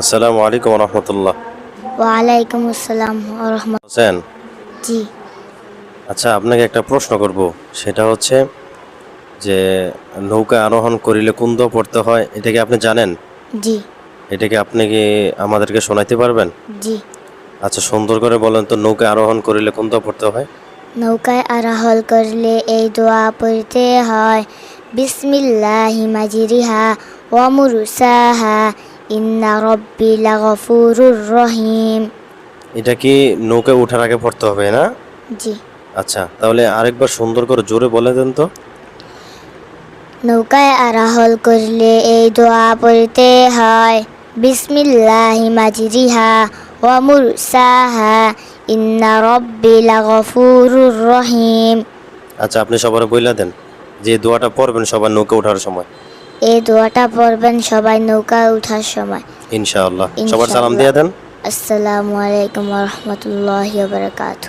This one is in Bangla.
আসসালামু আলাইকুম রহমতুল্লাহ। ওয়ালাইকুম আসসালাম রহমত হোসেন? জি। আচ্ছা আপনাকে একটা প্রশ্ন করব। সেটা হচ্ছে যে নৌকা আরোহণ করিলে কোন দোয়া পড়তে হয় এটা কি আপনি জানেন? জি। এটা কি আপনি কি আমাদেরকে শোনাইতে পারবেন? জি। আচ্ছা সুন্দর করে বলেন তো নৌকা আরোহণ করিলে কোন দোয়া পড়তে হয়? নৌকায় আরোহণ করলে এই দোয়া পড়তে হয় বিসমিল্লাহি মাজিরিহা ওয়া মুরসাহা। ইন্না রব্বি লাগফুরুর রহিম। এটা কি নৌকা ওঠার আগে পড়তে হবে না? জি। আচ্ছা তাহলে আরেকবার সুন্দর করে জোরে বলে দেন তো। নৌকায় আরোহণ করলে এই দোয়া পড়তে হয়। বিসমিল্লাহি মাজিরিহা ওয়া মুরসাহা। ইন্না রব্বি লাগফুরুর রহিম। আচ্ছা আপনি সবার বইলা দেন যে দোয়াটা পড়বেন সবার নৌকা ওঠার সময়। এই দোয়াটা পড়বেন সবাই নৌকায় ওঠার সময়। ইনশাআল্লাহ। সবার সালাম দিয়ে দেন। আসসালামু আলাইকুম ওয়া রাহমাতুল্লাহি ওয়া বারকাত